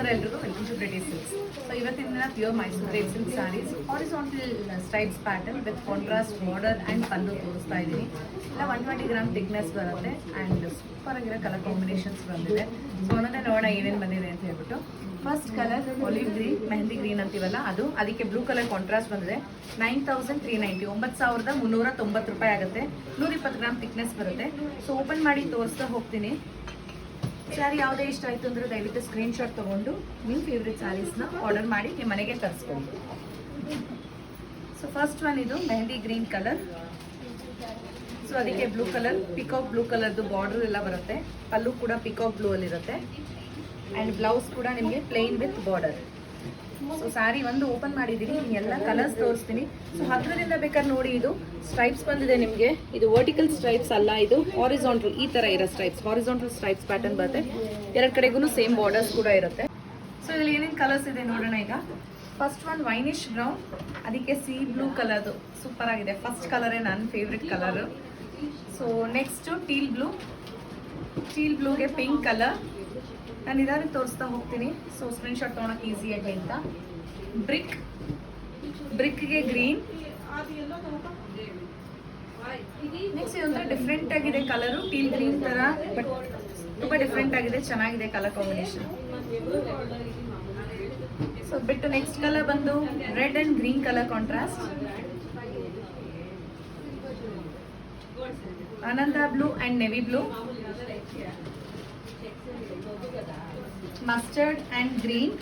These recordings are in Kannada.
ನಮಸ್ಕಾರ ಎಲ್ರಿಗೂ welcome to British Silks so ಇವತ್ತಿನ ದಿನ pure Mysuru rate silk sarees horizontal stripes pattern with contrast border and pallu ತೋರಿಸ್ತಾ ಇದ್ದೀನಿ. ಇಲ್ಲ ಒನ್ ಟ್ವೆಂಟಿ ಗ್ರಾಮ್ ಥಿಕ್ನೆಸ್ ಬರುತ್ತೆ ಆ್ಯಂಡ್ ಸೂಪರ್ ಆಗಿರೋ ಕಲರ್ ಕಾಂಬಿನೇಷನ್ಸ್ ಬಂದಿದೆ. ಸೊ ಒಂದೊಂದೇ ನೋಡೋಣ ಏನೇನು ಬಂದಿದೆ ಅಂತ ಹೇಳ್ಬಿಟ್ಟು. First colour olive green mehndi green ಅಂತೀವಲ್ಲ, ಅದು ಅದಕ್ಕೆ ಬ್ಲೂ ಕಲರ್ ಕಾಂಟ್ರಾಸ್ಟ್ ಬಂದಿದೆ. ನೈನ್ ತೌಸಂಡ್ ತ್ರೀ ನೈಂಟಿ ಒಂಬತ್ತು ಸಾವಿರದ ಮುನ್ನೂರ ತೊಂಬತ್ತು ರೂಪಾಯಿ ಆಗುತ್ತೆ. ನೂರಿಪ್ಪತ್ತು ಗ್ರಾಮ್ ಥಿಕ್ನೆಸ್ ಬರುತ್ತೆ. ಸೊ ಓಪನ್ ಮಾಡಿ ತೋರಿಸ್ತಾ ಹೋಗ್ತೀನಿ. ಸ್ಯಾರಿ ಯಾವುದೇ ಇಷ್ಟ ಆಯಿತು ಅಂದರೆ ದಯವಿಟ್ಟು ಸ್ಕ್ರೀನ್ಶಾಟ್ ತೊಗೊಂಡು ನಿಮ್ಮ ಫೇವ್ರೆಟ್ ಸ್ಯಾರೀಸ್ನ ಆರ್ಡರ್ ಮಾಡಿ ನಿಮ್ಮ ಮನೆಗೆ ತರಿಸ್ಕೊಂಡು ಸೊ ಫಸ್ಟ್ ಒನ್ ಇದು ಮೆಹಂದಿ ಗ್ರೀನ್ ಕಲರ್ ಸೊ ಅದಕ್ಕೆ ಬ್ಲೂ ಕಲರ್ ಪಿಕಾಕ್ ಬ್ಲೂ ಕಲರ್ದು ಬಾರ್ಡರ್ ಎಲ್ಲ ಬರುತ್ತೆ. ಪಲ್ಲು ಕೂಡ ಪಿಕಾಕ್ ಬ್ಲೂ ಅಲ್ಲಿರುತ್ತೆ. ಆ್ಯಂಡ್ ಬ್ಲೌಸ್ ಕೂಡ ನಿಮಗೆ plain with border so saree ಒಂದು ಓಪನ್ ಮಾಡಿದ್ದೀನಿ. ಎಲ್ಲ ಕಲರ್ಸ್ ತೋರಿಸ್ತೀನಿ. ಸೊ ಹತ್ರದಿಂದ ಬೇಕಾದ್ರೆ ನೋಡಿ ಇದು. ಸ್ಟ್ರೈಪ್ಸ್ ಬಂದಿದೆ ನಿಮಗೆ. ಇದು ವರ್ಟಿಕಲ್ ಸ್ಟ್ರೈಪ್ಸ್ ಅಲ್ಲ ಇದು. ಹಾರಿಸಾಂಟ್ರಲ್ ಈ ಥರ ಇರೋ ಸ್ಟ್ರೈಪ್ಸ್ ಹಾರಿಸಾಂಟ್ರಲ್ ಸ್ಟ್ರೈಪ್ಸ್ ಪ್ಯಾಟರ್ನ್ ಬರುತ್ತೆ. ಎರಡು ಕಡೆಗೂ ಸೇಮ್ ಬಾರ್ಡರ್ಸ್ ಕೂಡ ಇರುತ್ತೆ. ಸೊ ಇಲ್ಲಿ ಏನೇನು ಕಲರ್ಸ್ ಇದೆ ನೋಡೋಣ ಈಗ. ಫಸ್ಟ್ ಒನ್ ವೈನಿಶ್ ಬ್ರೌನ್ ಅದಕ್ಕೆ ಸಿ ಬ್ಲೂ ಕಲರ್ದು ಸೂಪರ್ ಆಗಿದೆ. ಫಸ್ಟ್ ಕಲರೇ ನನ್ನ favourite colour so next teal blue teal ಬ್ಲೂಗೆ pink colour. ನಾನು ಇದಾದ್ರೆ ತೋರಿಸ್ತಾ ಹೋಗ್ತೀನಿ. ಸೊ ಸ್ಕ್ರೀನ್ಶಾಟ್ ತೊಗೊಳಕ್ಕೆ ಈಸಿಯಾಗಿ ಅಂತ. ಬ್ರಿಕ್. ಬ್ರಿಕ್ಗೆ ಗ್ರೀನ್. ನೆಕ್ಸ್ಟ್ ಇದೊಂಥರ ಡಿಫ್ರೆಂಟ್ ಆಗಿದೆ ಕಲರು ಟೀಲ್ ಗ್ರೀನ್ ಥರ ಬಟ್ ತುಂಬ ಡಿಫ್ರೆಂಟ್ ಆಗಿದೆ, ಚೆನ್ನಾಗಿದೆ ಕಲರ್ ಕಾಂಬಿನೇಷನ್ ಸೊ ಬಿಟ್ಟು ನೆಕ್ಸ್ಟ್ ಕಲರ್ ಬಂದು red and green colour contrast Ananda blue and navy blue mustard and green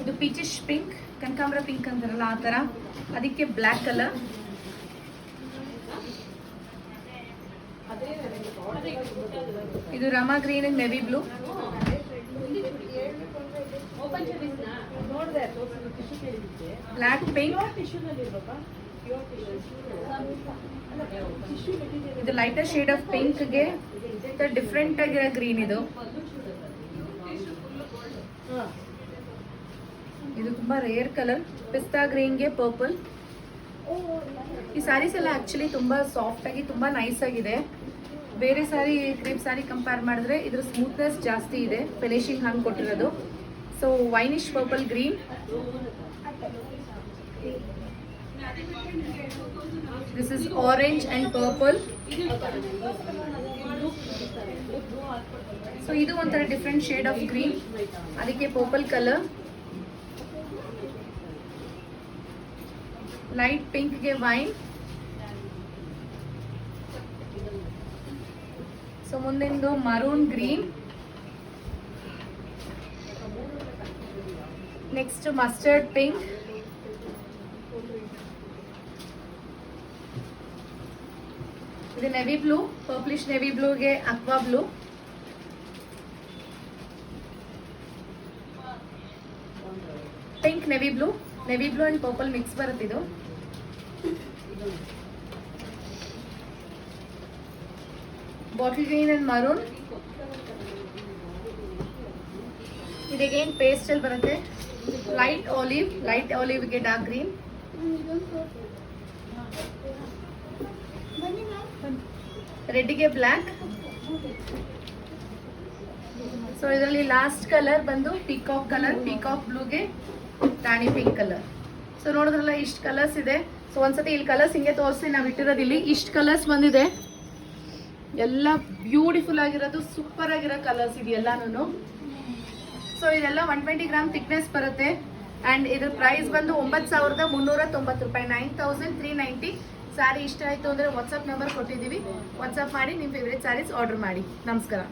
ಇದು ಪೀಚಿಶ್ ಪಿಂಕ್ ಕನಕಾಂಬರ ಪಿಂಕ್ ಅಂತಾರಲ್ಲ ಆ ಥರ ಅದಕ್ಕೆ ಬ್ಲ್ಯಾಕ್ ಕಲರ್ ಇದು Rama green and navy blue black pink ಇದು ಲೈಟರ್ ಶೇಡ್ ಆಫ್ ಪಿಂಕ್ಗೆ ಡಿಫ್ರೆಂಟ್ ಆಗಿರೋ ಗ್ರೀನ್ ಇದು. ಇದು ತುಂಬಾ ರೇರ್ ಕಲರ್ ಪಿಸ್ತಾ ಗ್ರೀನ್ಗೆ ಪರ್ಪಲ್ ಈ ಸ್ಯಾರೀಸ್ ಎಲ್ಲ ಆಕ್ಚುಲಿ ತುಂಬಾ ಸಾಫ್ಟ್ ಆಗಿ ತುಂಬಾ ನೈಸ್ ಆಗಿದೆ. ಬೇರೆ ಸಾರಿ ಕ್ರೇಪ್ ಸಾರಿ ಕಂಪೇರ್ ಮಾಡಿದ್ರೆ ಇದ್ರ ಸ್ಮೂತ್ನೆಸ್ ಜಾಸ್ತಿ ಇದೆ. ಫಿನಿಶಿಂಗ್ ಹಂಗೆ ಕೊಟ್ಟಿರೋದು. So winish purple green this is orange and purple so ಇದು ಒಂಥರ ಡಿಫ್ರೆಂಟ್ ಶೇಡ್ ಆಫ್ ಗ್ರೀನ್ ಅದಕ್ಕೆ ಪರ್ಪಲ್ ಕಲರ್ ಲೈಟ್ ಪಿಂಕ್ಗೆ ವೈನ್ ಸೊ ಮುಂದಿಂದು maroon green next mustard pink ಇದು navy blue purplish navy ಬ್ಲೂಗೆ aqua blue pink navy blue navy blue and purple mix ಬರುತ್ತೆ ಇದು. ಬಾಟಲ್ ಗ್ರೀನ್ ಅಂಡ್ ಮರೂನ್ ಇದಗೇನ್ ಪೇಸ್ಟಲ್ ಬರುತ್ತೆ? ಲೈಟ್ ಆಲಿವ್ ಲೈಟ್ ಆಲಿವ್ಗೆ ಡಾರ್ಕ್ ಗ್ರೀನ್ ರೆಡ್ಗೆ ಬ್ಲ್ಯಾಕ್ ಸೊ ಇದರಲ್ಲಿ ಲಾಸ್ಟ್ ಕಲರ್ ಬಂದು ಪಿಕಾಕ್ ಕಲರ್ ಪಿಕಾಕ್ ಬ್ಲೂಗೆ ರಾಣಿ ಪಿಂಕ್ ಕಲರ್ ಸೊ ನೋಡಿದ್ರಲ್ಲ, ಇಷ್ಟು ಕಲರ್ಸ್ ಇದೆ. ಸೊ ಒಂದ್ಸತಿ ಇಲ್ಲಿ ಕಲರ್ಸ್ ಹಿಂಗೆ ತೋರಿಸಿ, ನಾವು ಇಟ್ಟಿರೋದು ಇಲ್ಲಿ. ಇಷ್ಟು ಕಲರ್ಸ್ ಬಂದಿದೆ. ಎಲ್ಲ ಬ್ಯೂಟಿಫುಲ್ ಆಗಿರೋದು ಸೂಪರ್ ಆಗಿರೋ ಕಲರ್ಸ್ ಇದೆಲ್ಲಾನು ಸೊ ಇದೆಲ್ಲ ಒನ್ ಟ್ವೆಂಟಿ ಗ್ರಾಮ್ ಥಿಕ್ನೆಸ್ ಬರುತ್ತೆ. ಆ್ಯಂಡ್ ಇದ್ರ ಪ್ರೈಸ್ ಬಂದು ಒಂಬತ್ತು ಸಾವಿರದ ಮುನ್ನೂರ ತೊಂಬತ್ತು ರೂಪಾಯಿ. Nine thousand three ninety saree ಇಷ್ಟ ಆಯಿತು ಅಂದರೆ ವಾಟ್ಸಪ್ ನಂಬರ್ ಕೊಟ್ಟಿದ್ದೀವಿ. ವಾಟ್ಸಪ್ ಮಾಡಿ ನಿಮ್ಮ ಫೇವ್ರೇಟ್ ಸ್ಯಾರೀಸ್ ಆರ್ಡರ್ ಮಾಡಿ. ನಮಸ್ಕಾರ.